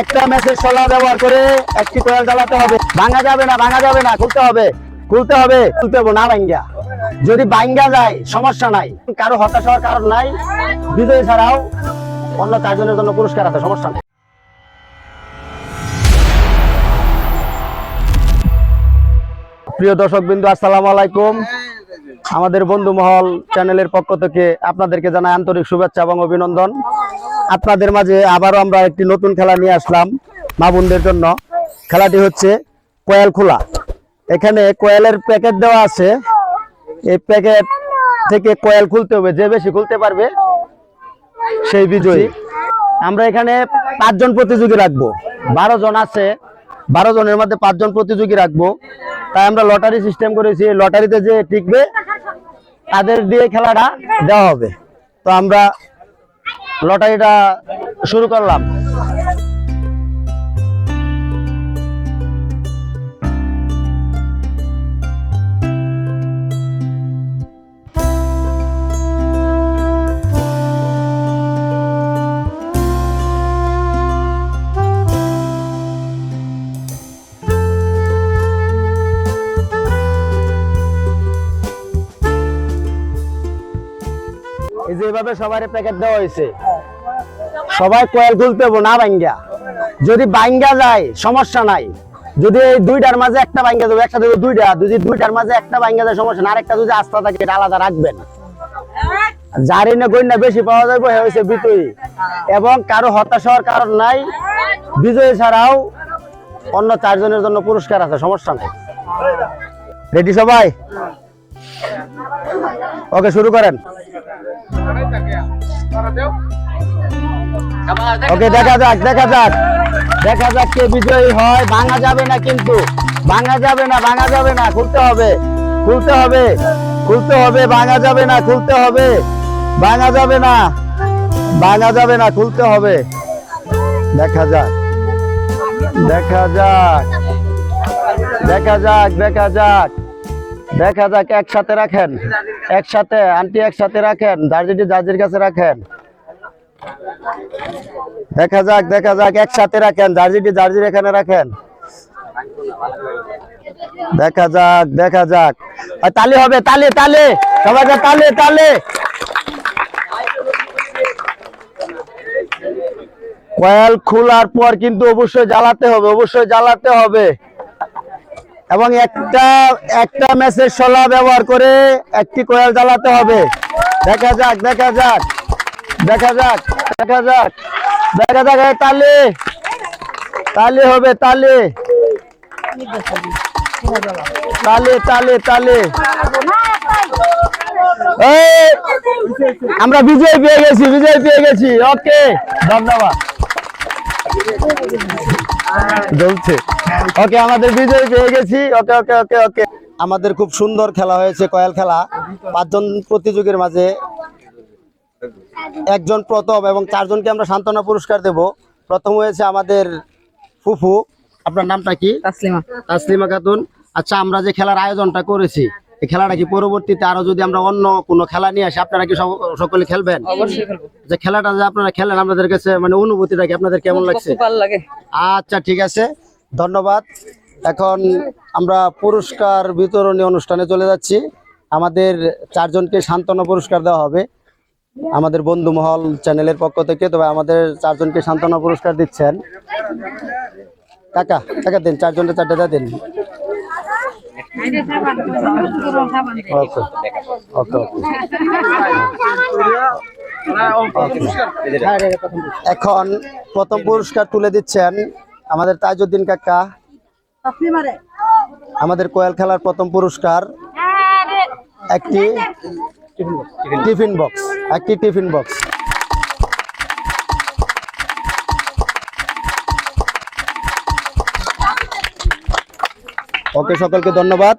একটা ম্যাচের সোলা ব্যবহার করে একটি কোয়েল জ্বালাতে হবে। ভাঙা যাবে না, ভাঙা যাবে না, খুলতে হবে। খুলতে হবে খুলতে হবে, না ভাঙ্গা যদি ভাঙ্গা যায়, সমস্যা নাই। কারও হতাশ হওয়ার কারণ নাই। বিজয়ী ছাড়াও অন্য চারজনের জন্য পুরস্কার আছে, সমস্যা নেই। প্রিয় দর্শক বিন্দু আসসালামু আলাইকুম। আমাদের বন্ধু মহল চ্যানেলের পক্ষ থেকে আপনাদেরকে জানাই আন্তরিক শুভেচ্ছা এবং অভিনন্দন। আপনাদের মাঝে আবারও আমরা একটি নতুন খেলা নিয়ে আসলাম মা বোনদের জন্য। খেলাটি হচ্ছে কোয়েল খোলা। এখানে কোয়েলের প্যাকেট দেওয়া আছে। এই প্যাকেট থেকে কোয়েল খুলতে হবে, যে বেশি খুলতে পারবে সেই বিজয়ী। আমরা এখানে পাঁচজন প্রতিযোগী রাখব। বারো জন আছে, বারো জনের মধ্যে পাঁচজন প্রতিযোগী রাখব। তাই আমরা লটারি সিস্টেম করেছি লটারিতে যে টিকবে, তাদের দিয়ে খেলাটা দেওয়া হবে। তো আমরা লটারিটা শুরু করলাম। এভাবে সবার প্যাকেট দেওয়া হয়েছে। সবাই কয়েল হব না ভাঙ্গা যদি ভাঙ্গা যায় সমস্যা নাই। যদি এই দুইটার মাঝে একটা ভাঙ্গা যাবে একসাথে যদি দুইটা। যদি দুইটার মাঝে একটা ভাঙ্গা যায় সমস্যা না আরেকটা যদি আস্থা থাকে এটা আলাদা রাখবেন। যার এনে গইনা বেশি পাওয়া যাবে হয়ে হয়েছে বিজয়ী এবং কারও হতাশ হওয়ার কারণ নাই। বিজয়ী ছাড়াও অন্য চারজনের জন্য পুরস্কার আছে সমস্যা নাই। রেডি সবাই? ওকে শুরু করেন। ওকে দেখা যাক দেখা যাক। দেখা যাক কে বিজয়ী হয়। ভাঙা যাবে না কিন্তু। ভাঙা যাবে না ভাঙা যাবে না খুলতে হবে। খুলতে হবে। খুলতে হবে ভাঙা যাবে না খুলতে হবে। ভাঙা যাবে না ভাঙা যাবে না খুলতে হবে। দেখা যাক। দেখা যাক। দেখা যাক দেখা যাক। দেখা যাক, একসাথে রাখেন। একসাথে, আন্টি একসাথে রাখেন জার্জিটি জার্জির কাছে রাখেন। দেখা যাক দেখা যাক, একসাথে রাখেন জার্জিটি জার্জির এখানে রাখেন। দেখা যাক দেখা যাক। তালি হবে, তালে তালে! সবাই তালে তালে! কয়েল খোলার পর কিন্তু অবশ্যই জ্বালাতে হবে, অবশ্যই জ্বালাতে হবে। এবং একটা একটা ম্যাচের শলা ব্যবহার করে একটি কোয়েল জ্বালাতে হবে। দেখা যাক দেখা যাক দেখা যাক দেখা যাক দেখা যাক তালে তালে হবে, তালে। তালে তালে তালে। আমরা বিজয় পেয়ে গেছি, বিজয় পেয়ে গেছি, ওকে, ধন্যবাদ। জ্বলছে। ওকে আমাদের বিজয় পেয়ে গেছি। ওকে ওকে ওকে ওকে। আমাদের খুব সুন্দর খেলা হয়েছে কয়েল খেলা। পাঁচজন প্রতিযোগীর মাঝে একজন প্রথম এবং চারজনকে আমরা সান্ত্বনা পুরস্কার দেব। প্রথম হয়েছে আমাদের ফুফু। আপনার নামটা কি? তাসলিমা। তাসলিমা খাতুন। আচ্ছা আমরা যে খেলার আয়োজনটা করেছি এই খেলাটা কি পরবর্তীতে আরও যদি আমরা অন্য কোনো খেলা নিয়ে আসি আপনারা কি সকলে খেলবেন? যে খেলাটা যে আপনারা খেলেন আপনাদের কাছে মানে অনুভূতিটা কি আপনাদের কেমন লাগছে? আচ্ছা ঠিক আছে। ধন্যবাদ। এখন আমরা পুরস্কার বিতরণী অনুষ্ঠানে চলে যাচ্ছি। আমাদের চারজনকে সান্ত্বনা পুরস্কার দেওয়া হবে। আমাদের বন্ধু মহল চ্যানেলের পক্ষ থেকে তবে আমাদের চারজনকে সান্ত্বনা পুরস্কার দিচ্ছেন। কাকা কাকা দিন চারজনকে চারটে দিন। এখন প্রথম পুরস্কার তুলে দিচ্ছেন আমাদের তাজউদ্দিন কাকা। আমাদের কোয়েল খেলার প্রথম পুরস্কার। একটি টিফিন বক্স। একটি টিফিন বক্স। ওকে সকলকে ধন্যবাদ।